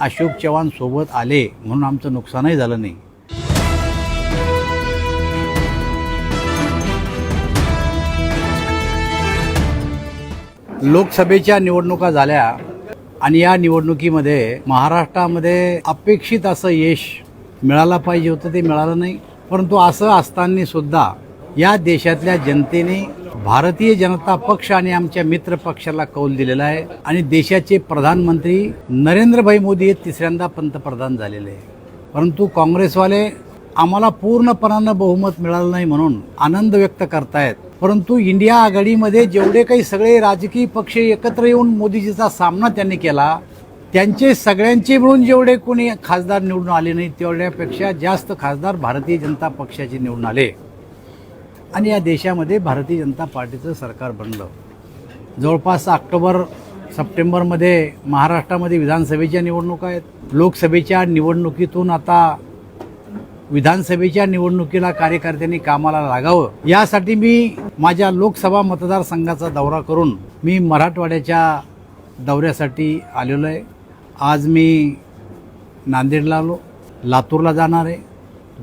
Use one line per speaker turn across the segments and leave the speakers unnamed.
अशोक चव्हाण सोबत आले म्हणून आमचं नुकसानही झालं नाही. लोकसभेच्या निवडणुका झाल्या आणि या निवडणुकीमध्ये महाराष्ट्रामध्ये अपेक्षित असं यश मिळाला पाहिजे होतं ते मिळालं नाही. परंतु असं असताना सुद्धा या देशातल्या जनतेने भारतीय जनता पक्ष आणि आमच्या मित्र पक्षाला कौल दिलेला आहे आणि देशाचे प्रधानमंत्री नरेंद्रभाई मोदी हे तिसऱ्यांदा पंतप्रधान झालेले आहे. परंतु काँग्रेसवाले आम्हाला पूर्णपणानं बहुमत मिळालं नाही म्हणून आनंद व्यक्त करतायत. परंतु इंडिया आघाडीमध्ये जेवढे काही सगळे राजकीय पक्ष एकत्र येऊन मोदीजीचा सामना त्यांनी केला त्यांचे सगळ्यांचे मिळून जेवढे कोणी खासदार निवडून आले नाही तेवढ्यापेक्षा जास्त खासदार भारतीय जनता पक्षाचे निवडून आले. आणि या देशामध्ये भारतीय जनता पार्टीचं सरकार बनलं. जवळपास ऑक्टोबर सप्टेंबरमध्ये महाराष्ट्रामध्ये विधानसभेच्या निवडणुका आहेत. लोकसभेच्या निवडणुकीतून आता विधानसभेच्या निवडणुकीला कार्यकर्त्यांनी कामाला लागावं. यासाठी मी माझ्या लोकसभा मतदारसंघाचा दौरा करून मी मराठवाड्याच्या दौऱ्यासाठी आलेलो आहे. आज मी नांदेडला आलो. लातूरला जाणार आहे.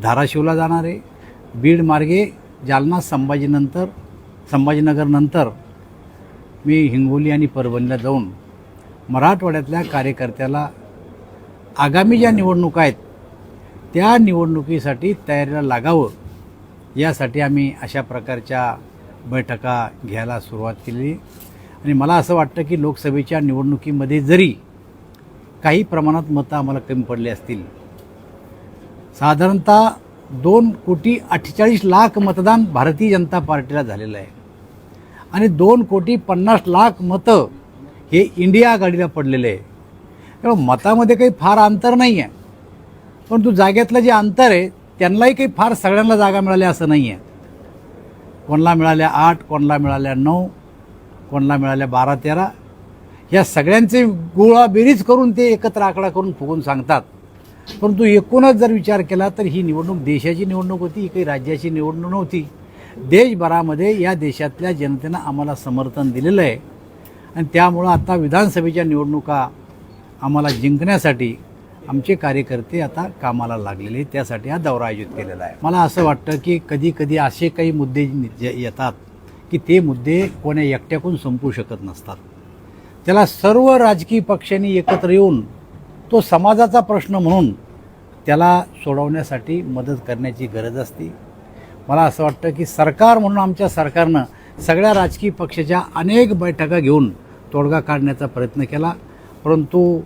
धाराशिवला जाणार आहे. बीड मार्गे जालना संभाजीनंतर संभाजीनगरनंतर मी हिंगोली आणि परभणीला जाऊन मराठवाड्यातल्या कार्यकर्त्याला आगामी ज्या निवडणुका आहेत त्या निवडणुकीसाठी तयारीला लागावं यासाठी आम्ही अशा प्रकारच्या बैठका घ्यायला सुरुवात केली. आणि मला असं वाटतं की लोकसभेच्या निवडणुकीमध्ये जरी काही प्रमाणात मतं आम्हाला कमी पडली असतील साधारणतः दोन कोटी अठ्ठेचाळीस लाख मतदान भारतीय जनता पार्टीला झालेलं आहे. आणि दोन कोटी पन्नास लाख मतं हे इंडिया आघाडीला पडलेले आहे. त्यामुळे मतामध्ये काही फार अंतर नाही आहे परंतु जागेतलं जे अंतर आहे त्यांनाही काही फार सगळ्यांना जागा मिळाल्या असं नाही आहे कोणाला मिळाल्या आठ कोणाला मिळाल्या नऊ कोणाला मिळाल्या बारा तेरा या सगळ्यांचे गोळा बेरीज करून ते एकत्र आकडा करून फुगून सांगतात. परंतु एकूणच जर विचार केला तर ही निवडणूक देशाची निवडणूक होती ही काही राज्याची निवडणूक नव्हती. देशभरामध्ये या देशातल्या जनतेनं आम्हाला समर्थन दिलेलं आहे. आणि त्यामुळं आता विधानसभेच्या निवडणुका आम्हाला जिंकण्यासाठी आमचे कार्यकर्ते आता कामाला लागलेले त्यासाठी हा दौरा आयोजित केलेला आहे. मला असं वाटतं की कधी कधी असे काही मुद्दे येतात की ते मुद्दे कोण्या एकट्याकून संपू शकत नसतात. त्याला सर्व राजकीय पक्षांनी एकत्र येऊन तो समाजाचा प्रश्न म्हणून त्याला सोडवण्यासाठी मदत करण्याची गरज असते. मला असं वाटतं की सरकार म्हणून आमच्या सरकारनं सगळ्या राजकीय पक्षाच्या अनेक बैठका घेऊन तोडगा काढण्याचा प्रयत्न केला. परंतु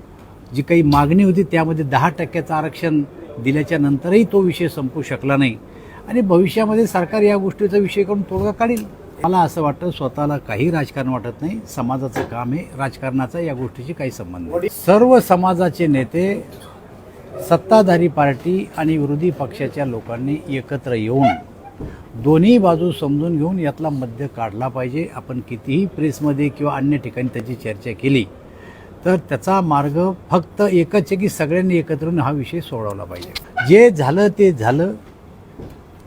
जी काही मागणी होती त्यामध्ये दहा टक्क्याचं आरक्षण दिल्याच्या नंतरही तो विषय संपू शकला नाही. आणि भविष्यामध्ये सरकार या गोष्टीचा विषय करून तोडगा काढील. मला असं वाटतं स्वतःला काही राजकारण वाटत नाही. समाजाचं काम आहे. राजकारणाचा या गोष्टीशी काही संबंध नाही. सर्व समाजाचे नेते सत्ताधारी पार्टी आणि विरोधी पक्षाच्या लोकांनी एकत्र येऊन दोन्ही बाजू समजून घेऊन यातला मध्य काढला पाहिजे. आपण कितीही प्रेसमध्ये किंवा अन्य ठिकाणी त्याची चर्चा केली तर त्याचा मार्ग फक्त एकच आहे की सगळ्यांनी एकत्र येऊन हा विषय सोडवला पाहिजे. जे झालं ते झालं.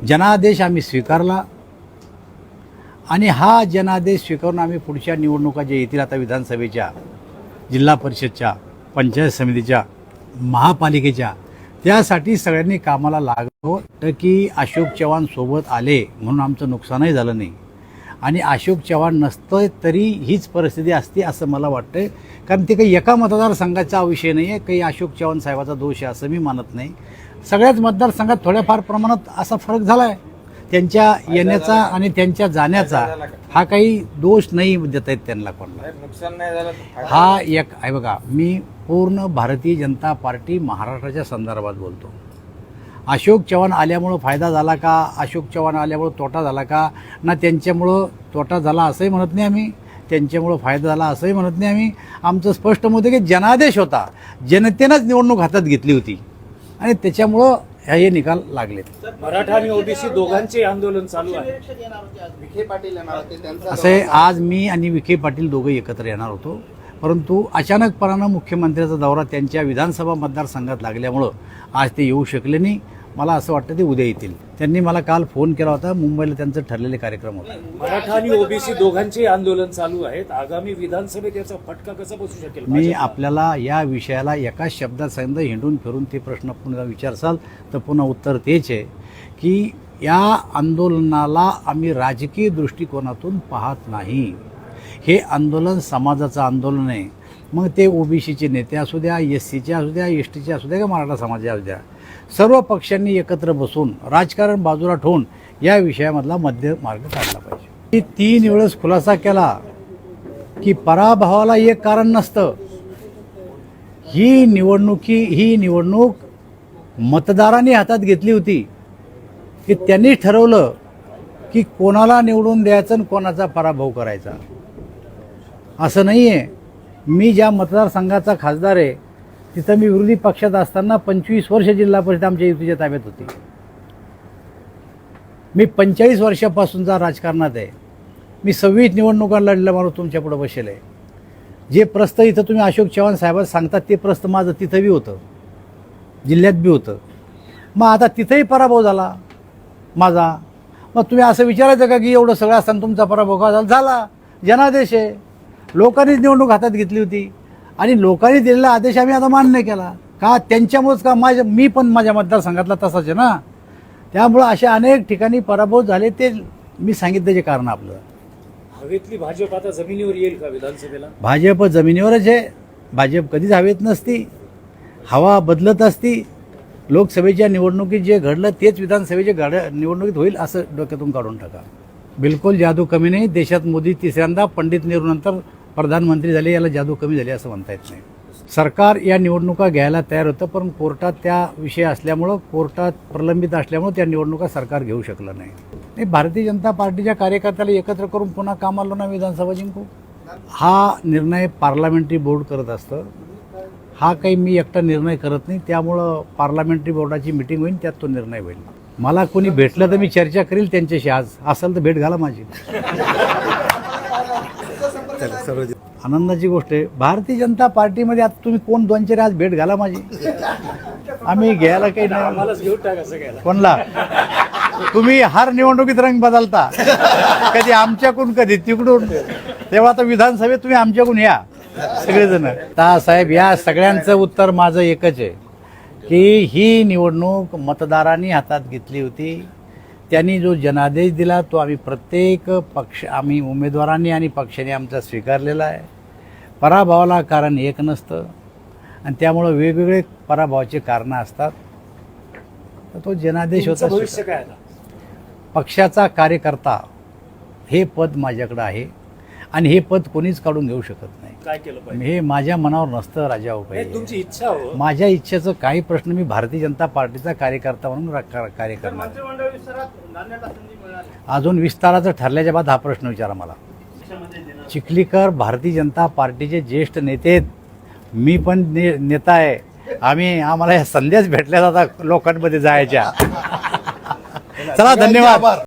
जनादेश आम्ही स्वीकारला. आणि हा जनादेश स्वीकारून आम्ही पुढच्या निवडणुका जे येतील आता विधानसभेच्या जिल्हा परिषदच्या पंचायत समितीच्या महापालिकेच्या त्यासाठी सगळ्यांनी कामाला लागलो तर की अशोक चव्हाण सोबत आले म्हणून आमचं नुकसानही झालं नाही. आणि अशोक चव्हाण नसतं तरी हीच परिस्थिती असते असं मला वाटतं कारण ते काही एका मतदारसंघाचा विषय नाही आहे काही अशोक चव्हाण साहेबाचा दोष आहे असं मी मानत नाही. सगळ्याच मतदारसंघात थोड्याफार प्रमाणात असा फरक झाला आहे त्यांच्या येण्याचा आणि त्यांच्या जाण्याचा हा काही दोष नाही देता येत त्यांना कोणाला.
नुकसान नाही झालं
हा एक आहे बघा मी पूर्ण भारतीय जनता पार्टी महाराष्ट्राच्या संदर्भात बोलतो. अशोक चव्हाण आल्यामुळं फायदा झाला का? अशोक चव्हाण आल्यामुळं तोटा झाला का? ना त्यांच्यामुळं तोटा झाला असंही म्हणत नाही आम्ही. त्यांच्यामुळं फायदा झाला असंही म्हणत नाही आम्ही. आमचं स्पष्ट मत आहे की जनादेश होता. जनतेनंच निवडणूक हातात घेतली होती. आणि त्याच्यामुळं हे निकाल लागलेत.
मराठा आणि ओबीसी दोघांचे आंदोलन चालू आहे.
विखे पाटील येणार होते त्यांचा
असं आहे आज मी आणि विखे पाटील दोघं एकत्र येणार होतो. परंतु अचानकपणानं मुख्यमंत्र्याचा दौरा त्यांच्या विधानसभा मतदारसंघात लागल्यामुळं आज ते येऊ शकले नाही. मला असं वाटतं ते उद्या येतील. त्यांनी मला काल फोन केला होता मुंबईला त्यांचं ठरलेले कार्यक्रम होते.
मराठा आणि ओबीसी दोघांचे आंदोलन चालू आहेत. आगामी विधानसभेत याचा फटका कसा बसू शकेल?
मी? आपल्याला या विषयाला एकाच शब्दात सांगितलं हिंडून फिरून ते प्रश्न पुन्हा विचारसाल तर पुन्हा उत्तर तेच आहे की या आंदोलनाला आम्ही राजकीय दृष्टिकोनातून पाहत नाही. हे आंदोलन समाजाचं आंदोलन आहे. मग ते ओबीसीचे नेते असू द्या एस सीचे असू द्या एस टीचे असू द्या किंवा मराठा समाजाचे असू द्या सर्व पक्षांनी एकत्र बसून राजकारण बाजूला ठेवून या विषयामधला मध्य मार्ग काढला पाहिजे. मी तीन वेळेस खुलासा केला की पराभवाला एक कारण नसतं. ही निवडणुकी ही निवडणूक मतदारांनी हातात घेतली होती. की त्यांनी ठरवलं की कोणाला निवडून द्यायचं आणि कोणाचा पराभव करायचा. असं नाही आहे मी ज्या मतदारसंघाचा खासदार आहे तिथं मी विरोधी पक्षात असताना पंचवीस वर्ष जिल्हा परिषद आमच्या युतीच्या ताब्यात होती. मी पंचेचाळीस वर्षापासूनचा राजकारणात आहे. मी सव्वीस निवडणुका लढल्या मारून तुमच्या पुढं बसेल आहे. जे प्रस्त इथं तुम्ही अशोक चव्हाण साहेबात सांगतात ते प्रस्त माझं तिथं बी होतं. जिल्ह्यात बी होतं. मग आता तिथंही पराभव झाला माझा. मग तुम्ही असं विचारायचं का की एवढं सगळं असताना तुमचा पराभव का झाला. जनादेश आहे. लोकांनीच निवडणूक हातात घेतली होती. आणि लोकांनी दिलेला आदेश आम्ही आता मान्य केला. का त्यांच्यामुळेच का माझ्या मी पण माझ्या मतदारसंघातला तसाच आहे ना? त्यामुळं अशा अनेक ठिकाणी पराभव झाले ते मी सांगितलं जे कारण आपलं.
हवेतली भाजप आता जमिनीवर येईल का विधानसभेला?
भाजप जमिनीवरच आहे. भाजप कधीच हवेत नसती. हवा बदलत असती. लोकसभेच्या निवडणुकीत जे घडलं तेच विधानसभेच्या घड निवडणुकीत होईल असं डोक्यातून काढून टाका. बिलकुल जादू कमी नाही. देशात मोदी तिसऱ्यांदा पंडित नेहरूनंतर प्रधानमंत्री झाले याला जादू कमी झाली असं म्हणता येत नाही. सरकार या निवडणुका घ्यायला तयार होतं पण कोर्टात त्या विषय असल्यामुळं कोर्टात प्रलंबित असल्यामुळं त्या निवडणुका सरकार घेऊ शकलं नाही. नाही भारतीय जनता पार्टीच्या कार्यकर्त्याला एकत्र करून पुन्हा कामाला ना विधानसभा जिंकू? हा निर्णय पार्लमेंटरी बोर्ड करत असतं. हा काही मी एकटा निर्णय करत नाही त्यामुळं पार्लमेंटरी बोर्डाची मिटिंग होईल त्यात तो निर्णय होईल. मला कोणी भेटलं तर मी चर्चा करेल त्यांच्याशी आज. असेल तर भेट घाला माझी. आनंदाची गोष्ट आहे. भारतीय जनता पार्टीमध्ये आता तुम्ही कोण दोन चार आज भेट घाला माझी? आम्ही घ्यायला काही नाही. कोणला? तुम्ही हर निवडणुकीत रंग बदलता. कधी आमच्याकडून कधी तिकडून. तेव्हा आता विधानसभेत तुम्ही आमच्याकडून या सगळेजण. ता साहेब या सगळ्यांचं उत्तर माझं एकच आहे की ही निवडणूक मतदारांनी हातात घेतली होती. त्यांनी जो जनादेश दिला तो आम्ही प्रत्येक पक्ष आम्ही उमेदवारांनी आणि पक्षाने आमचा स्वीकारलेला आहे. पराभवाला कारण एक नसतं. आणि त्यामुळं वेगवेगळे पराभवाचे कारणं असतात. तर तो जनादेश होता.
भविष्य काय आता?
पक्षाचा कार्यकर्ता हे पद माझ्याकडं आहे. आणि हे पद कोणीच काढून घेऊ शकत नाही.
काय केलं पाहिजे?
हे माझ्या मनावर नसतं राजा उपाय
तुमची इच्छा हो.
माझ्या इच्छेचं काही प्रश्न मी भारतीय जनता पार्टीचा कार्यकर्ता म्हणून कार्य करणार अजून विस्ताराचं ठरल्याच्या बाद हा प्रश्न विचारा मला. चिखलीकर भारतीय जनता पार्टीचे ज्येष्ठ नेते आहेत. मी पण ने नेता आहे. आम्ही आम्हाला या संध्याच भेटल्या जातात लोकांमध्ये जायच्या. चला धन्यवाद.